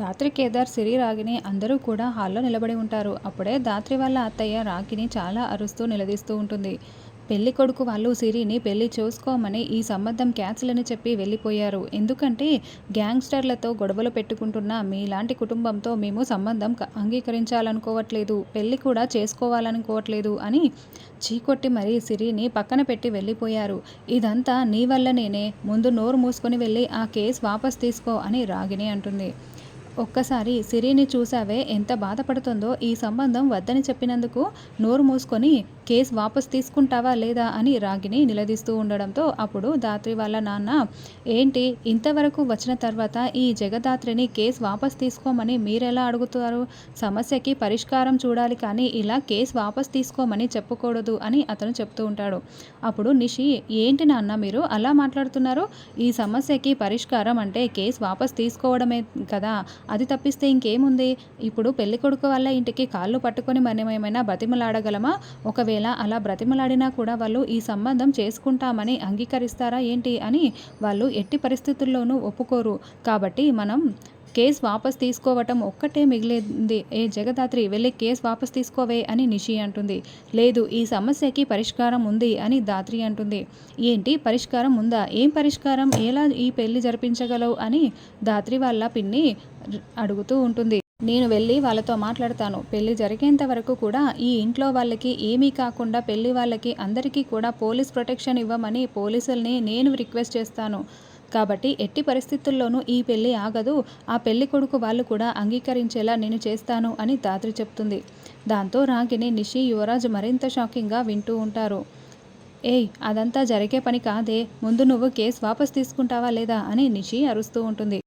దాత్రి కేదార్ సిరి రాగిని అందరూ కూడా హాల్లో నిలబడి ఉంటారు. అప్పుడే దాత్రి వాళ్ళ అత్తయ్య రాగిని చాలా అరుస్తూ నిలదీస్తూ ఉంటుంది. పెళ్ళి కొడుకు వాళ్ళు సిరిని పెళ్ళి చూసుకోమని ఈ సంబంధం క్యాన్సిల్ అని చెప్పి వెళ్ళిపోయారు. ఎందుకంటే గ్యాంగ్స్టర్లతో గొడవలు పెట్టుకుంటున్న మీలాంటి కుటుంబంతో మేము సంబంధం క- అంగీకరించాలనుకోవట్లేదు. పెళ్ళి కూడా చేసుకోవాలనుకోవట్లేదు అని చీకొట్టి మరీ సిరిని పక్కన పెట్టి వెళ్ళిపోయారు. ఇదంతా నీ వల్ల నేనే ముందు నోరు మూసుకొని వెళ్ళి ఆ కేసు వాపస్ తీసుకో అని రాగిని అంటుంది. ఒక్కసారి సిరిని చూసావే ఎంత బాధపడుతుందో ఈ సంబంధం వద్దని చెప్పినందుకు నోరు మూసుకొని కేసు వాపస్ తీసుకుంటావా లేదా అని రాగిని నిలదీస్తూ ఉండడంతో అప్పుడు దాత్రి వాళ్ళ నాన్న ఏంటి ఇంతవరకు వచ్చిన తర్వాత ఈ జగదాత్రిని కేసు వాపస్ తీసుకోమని మీరెలా అడుగుతారు? సమస్యకి పరిష్కారం చూడాలి కానీ ఇలా కేసు వాపస్ తీసుకోమని చెప్పకూడదు అని అతను చెప్తూ ఉంటాడు. అప్పుడు నిషి ఏంటి నాన్న మీరు అలా మాట్లాడుతున్నారు? ఈ సమస్యకి పరిష్కారం అంటే కేసు వాపస్ తీసుకోవడమే కదా అది తప్పిస్తే ఇంకేముంది? ఇప్పుడు పెళ్ళి కొడుకు వాళ్ళ ఇంటికి కాళ్ళు పట్టుకొని మనం ఏమైనా బ్రతిమలాడగలమా? ఒకవేళ అలా బ్రతిమలాడినా కూడా వాళ్ళు ఈ సంబంధం చేసుకుంటామని అంగీకరిస్తారా ఏంటి అని వాళ్ళు ఎట్టి పరిస్థితుల్లోనూ ఒప్పుకోరు. కాబట్టి మనం కేసు వాపస్ తీసుకోవటం ఒక్కటే మిగిలింది. ఏ జగదాత్రి వెళ్ళి కేసు వాపస్ తీసుకోవే అని నిషి అంటుంది. లేదు ఈ సమస్యకి పరిష్కారం ఉంది అని దాత్రి అంటుంది. ఏంటి పరిష్కారం ఉందా? ఏం పరిష్కారం? ఎలా ఈ పెళ్ళి జరిపించగలవు? అని దాత్రి వాళ్ళ పిన్ని అడుగుతూ ఉంటుంది. నేను వెళ్ళి వాళ్ళతో మాట్లాడతాను. పెళ్ళి జరిగేంత వరకు కూడా ఈ ఇంట్లో వాళ్ళకి ఏమీ కాకుండా పెళ్ళి వాళ్ళకి అందరికీ కూడా పోలీస్ ప్రొటెక్షన్ ఇవ్వమని పోలీసుల్ని నేను రిక్వెస్ట్ చేస్తాను. కాబట్టి ఎట్టి పరిస్థితుల్లోనూ ఈ పెళ్ళి ఆగదు. ఆ పెళ్ళి కొడుకు వాళ్ళు కూడా అంగీకరించేలా నేను చేస్తాను అని దాత్రి చెప్తుంది. దాంతో రాగిని నిషి యువరాజ్ మరింత షాకింగ్గా వింటూ ఉంటారు. ఏయ్ అదంతా జరిగే పని కాదే. ముందు నువ్వు కేసు వాపస్ తీసుకుంటావా లేదా అని నిషి అరుస్తూ ఉంటుంది.